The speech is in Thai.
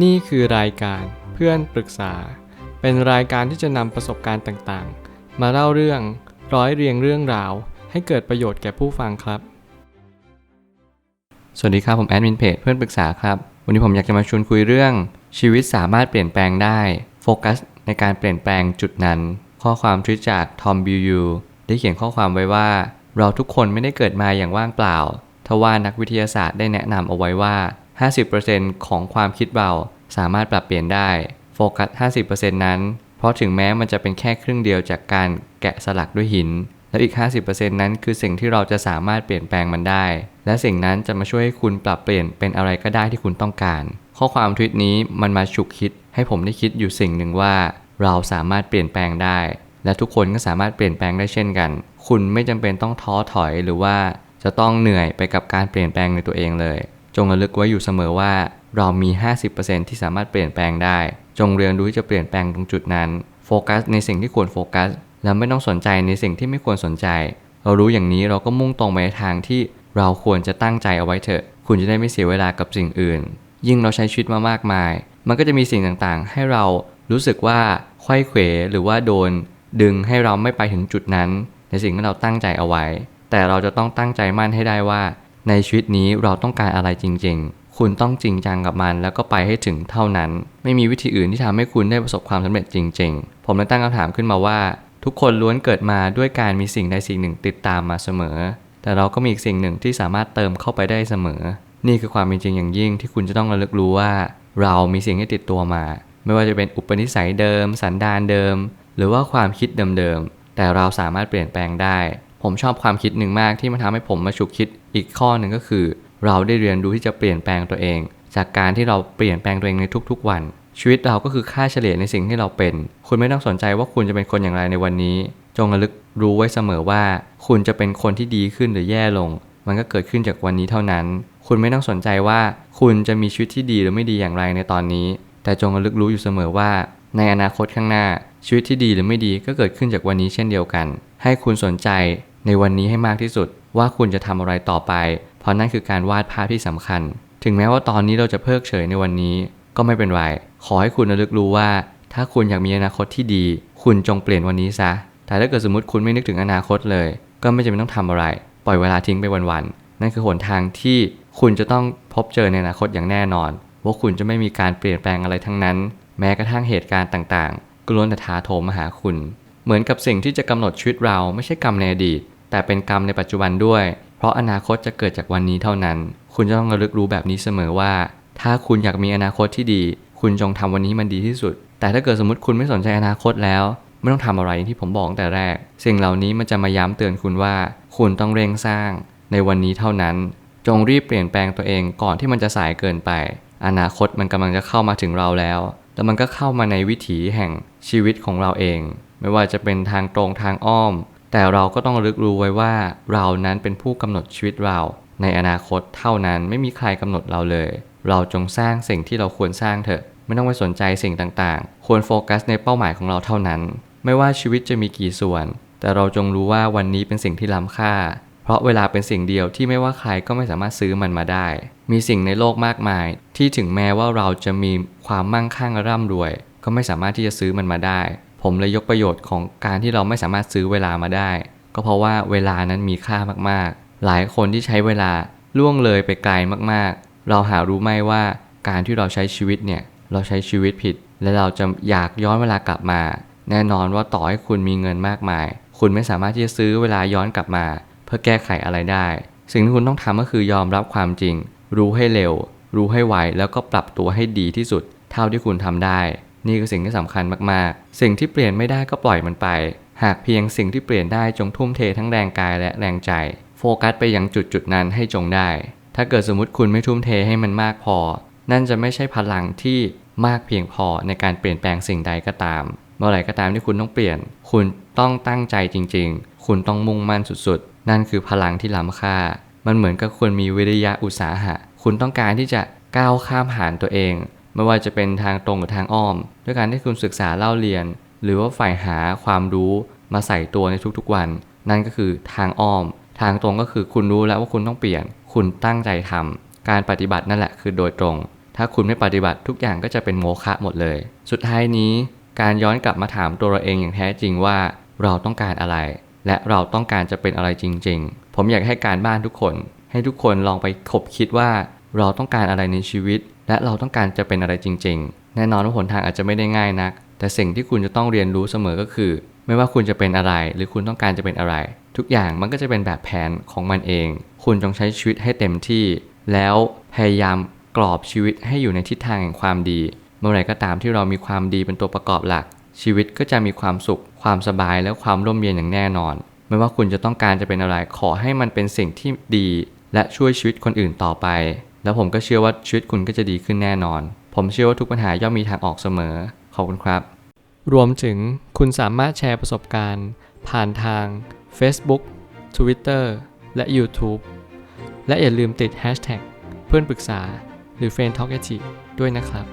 นี่คือรายการเพื่อนปรึกษา เป็นรายการที่จะนำประสบการณ์ต่างๆ มาเล่าเรื่องร้อยเรียงเรื่องราว ให้เกิดประโยชน์แก่ผู้ฟังครับ สวัสดีครับผมแอดมินเพจเพื่อนปรึกษาครับ วันนี้ผมอยากจะมาชวนคุยเรื่อง ชีวิตสามารถเปลี่ยนแปลงได้โฟกัสในการเปลี่ยนแปลงจุดนั้น ข้อความทวิตจากทอมบิวยูได้เขียนข้อความไว้ว่า เราทุกคนไม่ได้เกิดมาอย่างว่างเปล่าทว่านักวิทยาศาสตร์ได้แนะนำเอาไว้ว่า 50%ของความคิดเราสามารถปรับเปลี่ยนได้โฟกัส 50%นั้น เพราะถึงแม้มันจะเป็นแค่ครึ่งเดียวจากการแกะสลักด้วยหิน และอีก 50%นั้นคือสิ่งที่เราจะสามารถเปลี่ยนแปลงมันได้ และสิ่งนั้นจะมาช่วยให้คุณปรับเปลี่ยนเป็นอะไรก็ได้ที่คุณต้องการ ข้อความทวิตนี้มันมาฉุกคิด ให้ผมได้คิดอยู่สิ่งหนึ่งว่า เราสามารถเปลี่ยนแปลงได้ และทุกคนก็สามารถเปลี่ยนแปลงได้เช่นกัน คุณไม่จำเป็นต้องท้อถอยหรือว่าจะต้องเหนื่อยไปกับการเปลี่ยนแปลงในตัวเองเลย จงระลึกไว้อยู่เสมอว่า เรามี 50%ที่สามารถเปลี่ยนแปลงได้ จงเรียนรู้ที่จะเปลี่ยนแปลงตรงจุดนั้น โฟกัสในสิ่งที่ควรโฟกัส แล้วไม่ต้องสนใจในสิ่งที่ไม่ควรสนใจ เรารู้อย่างนี้เราก็มุ่งตรงไปในทางที่เราควรจะตั้งใจเอาไว้เถอะ คุณจะได้ไม่เสียเวลากับสิ่งอื่น ยิ่งเราใช้ชีวิตมามากมาย มันก็จะมีสิ่งต่างๆ ให้เรารู้สึกว่าไขว้เขวหรือว่าโดน ดึงให้เราไม่ไปถึงจุดนั้น ในสิ่งที่เราตั้งใจเอาไว้ แต่เราจะต้องตั้งใจมั่นให้ได้ว่า ในชีวิตนี้เราต้องการอะไรจริง ๆ คุณต้องจริงจังกับมัน แล้วก็ไปให้ถึงเท่านั้น ไม่มีวิธีอื่นที่ทำให้คุณได้ประสบความสำเร็จจริง ๆ ผมเลยตั้งคำถามขึ้นมาว่า ทุกคนล้วนเกิดมาด้วยการมีสิ่งใดสิ่งหนึ่งติดตามมาเสมอ แต่เราก็มีอีกสิ่งหนึ่งที่สามารถเติมเข้าไปได้เสมอ นี่คือความเป็นจริงอย่างยิ่งที่คุณจะต้องระลึกรู้ว่า เรามีสิ่งที่ติดตัวมา ไม่ว่าจะเป็นอุปนิสัยเดิม สันดานเดิม หรือว่าความคิดเดิมๆแต่เราสามารถเปลี่ยนแปลงได้ ผมชอบความคิดหนึ่งมากที่มันทำให้ผมมาฉุกคิดอีกข้อหนึ่งก็คือ เราได้เรียนรู้ที่จะเปลี่ยนแปลงตัวเอง จากการที่เราเปลี่ยนแปลงตัวเองในทุกๆ วัน ชีวิตเราก็คือค่าเฉลี่ยในสิ่งที่เราเป็น คุณไม่ต้องสนใจว่าคุณจะเป็นคนอย่างไรในวันนี้ จงระลึกรู้ไว้เสมอว่า คุณจะเป็นคนที่ดีขึ้นหรือแย่ลง มันก็เกิดขึ้นจากวันนี้เท่านั้น คุณไม่ต้องสนใจว่าคุณจะมีชีวิตที่ดีหรือไม่ดีอย่างไรในตอนนี้ แต่จงระลึกรู้อยู่เสมอว่า ในอนาคตข้างหน้าชีวิตที่ดีหรือไม่ดีก็เกิดขึ้นจากวันนี้เช่นเดียวกัน ให้คุณสนใจ ในวันนี้ให้มากที่สุดว่าคุณจะทำอะไรต่อไป เพราะนั่นคือการวาดภาพที่สำคัญ ถึงแม้ว่าตอนนี้เราจะเพิกเฉยในวันนี้ ก็ไม่เป็นไร ขอให้คุณระลึกรู้ว่า ถ้าคุณอยากมีอนาคตที่ดี คุณจงเปลี่ยนวันนี้ซะ แต่ถ้าเกิดสมมติคุณไม่นึกถึงอนาคตเลย ก็ไม่จำเป็นต้องทำอะไร ปล่อยเวลาทิ้งไปวันๆ นั่นคือหนทางที่คุณจะต้องพบเจอในอนาคตอย่างแน่นอน ว่าคุณจะไม่มีการเปลี่ยนแปลงอะไรทั้งนั้น แม้กระทั่งเหตุการณ์ต่างๆก็ล้วนแต่ท้าโถมมาหาคุณ เหมือนกับสิ่งที่จะกำหนดชีวิตเราไม่ใช่กรรมในอดีต แต่เป็นกรรมในปัจจุบันด้วย เพราะอนาคตจะเกิดจากวันนี้เท่านั้น คุณจะต้องระลึกรู้แบบนี้เสมอว่า ถ้าคุณอยากมีอนาคตที่ดี คุณจงทำวันนี้มันดีที่สุด แต่ถ้าเกิดสมมติคุณไม่สนใจอนาคตแล้ว ไม่ต้องทำอะไรอย่างที่ผมบอกตั้งแต่แรก สิ่งเหล่านี้มันจะมาย้ำเตือนคุณว่า คุณต้องเร่งสร้าง ในวันนี้เท่านั้น จงรีบเปลี่ยนแปลงตัวเองก่อนที่มันจะสายเกินไป อนาคตมันกำลังจะเข้ามาถึงเราแล้วแล้วมันก็เข้ามาในวิถีแห่งชีวิตของเราเอง ไม่ว่าจะเป็นทางตรงทางอ้อม แต่เราก็ต้องลึกรู้ไว้ว่าเรานั้นเป็นผู้กำหนดชีวิตเรา ในอนาคตเท่านั้นไม่มีใครกำหนดเราเลย เราจงสร้างสิ่งที่เราควรสร้างเถอะ ไม่ต้องไปสนใจสิ่งต่างๆ ควรโฟกัสในเป้าหมายของเราเท่านั้น ไม่ว่าชีวิตจะมีกี่ส่วน แต่เราจงรู้ว่าวันนี้เป็นสิ่งที่ล้ำค่า เพราะเวลาเป็นสิ่งเดียวที่ไม่ว่าใครก็ไม่สามารถซื้อมันมาได้ มีสิ่งในโลกมากมาย ที่ถึงแม้ว่าเราจะมีความมั่งคั่งร่ำรวย ก็ไม่สามารถที่จะซื้อมันมาได้ ผมเลยยกประโยชน์ของการที่เราไม่สามารถซื้อเวลามาได้ ก็เพราะว่าเวลานั้นมีค่ามากๆ หลายคนที่ใช้เวลาล่วงเลยไปไกลมากๆ เราหารู้ไหมว่าการที่เราใช้ชีวิตเนี่ยเราใช้ชีวิตผิด และเราจะอยากย้อนเวลากลับมา แน่นอนว่าต่อให้คุณมีเงินมากมาย คุณไม่สามารถที่จะซื้อเวลาย้อนกลับมา เพื่อแก้ไขอะไรได้ สิ่งที่คุณต้องทำก็คือยอมรับความจริง รู้ให้เร็ว รู้ให้ไวแล้วก็ปรับตัวให้ดีที่สุด เท่าที่คุณทำได้ นี่คือสิ่งที่สำคัญมากๆ สิ่งที่เปลี่ยนไม่ได้ก็ปล่อยมันไป หากเพียงสิ่งที่เปลี่ยนได้จงทุ่มเททั้งแรงกายและแรงใจ โฟกัสไปยังจุดจุดๆนั้นให้จงได้ ถ้าเกิดสมมติคุณไม่ทุ่มเทให้มันมากพอ นั่นจะไม่ใช่พลังที่มากเพียงพอในการเปลี่ยนแปลงสิ่งใดก็ตาม เมื่อไหร่ก็ตามที่คุณต้องเปลี่ยน คุณต้องตั้งใจจริง ๆ คุณต้องมุ่งมั่นสุดๆ นั่นคือพลังที่ล้ำค่า มันเหมือนกับคุณมีวิริยะอุตสาหะ คุณต้องการที่จะก้าวข้ามผ่านตัวเอง ไม่ว่าจะเป็นทางตรงหรือทางอ้อม ด้วยการที่คุณศึกษาเล่าเรียน หรือว่าฝ่ายหาความรู้มาใส่ตัวในทุกๆวัน นั่นก็คือทางอ้อม ทางตรงก็คือคุณรู้แล้วว่าคุณต้องเปลี่ยน คุณตั้งใจทำการปฏิบัตินั่นแหละคือโดยตรง ถ้าคุณไม่ปฏิบัติทุกอย่างก็จะเป็นโมฆะหมดเลย สุดท้ายนี้ การย้อนกลับมาถามตัวเราเองอย่างแท้จริงว่า เราต้องการอะไร และเราต้องการจะเป็นอะไรจริง ๆ ผมอยากให้การบ้านทุกคน ให้ทุกคนลองไปคบคิดว่า เราต้องการอะไรในชีวิต และเราต้องการจะเป็นอะไรจริง ๆ แน่นอนว่าหนทางอาจจะไม่ได้ง่ายนัก แต่สิ่งที่คุณจะต้องเรียนรู้เสมอก็คือ ไม่ว่าคุณจะเป็นอะไร หรือคุณต้องการจะเป็นอะไร ทุกอย่างมันก็จะเป็นแบบแผนของมันเอง คุณจงใช้ชีวิตให้เต็มที่ แล้วพยายามกรอบชีวิตให้อยู่ในทิศทางแห่งความดี เมื่อไหร่ก็ตามที่เรามีความดีเป็นตัวประกอบหลัก ชีวิตก็จะมีความสุข ความสบายและความร่มเย็นอย่างแน่นอน ไม่ว่าคุณจะต้องการจะเป็นอะไรขอให้มันเป็นสิ่งที่ดี และช่วยชีวิตคนอื่นต่อไป แล้วผมก็เชื่อว่าชีวิตคุณก็จะดีขึ้นแน่นอน ผมเชื่อว่าทุกปัญหาย่อมมีทางออกเสมอ ขอบคุณครับ รวมถึงคุณสามารถแชร์ประสบการณ์ ผ่านทาง Facebook Twitter และ YouTube และอย่าลืมติด Hashtag เพื่อนปรึกษาหรือ f r ร e n d Talk ด้วยนะครับ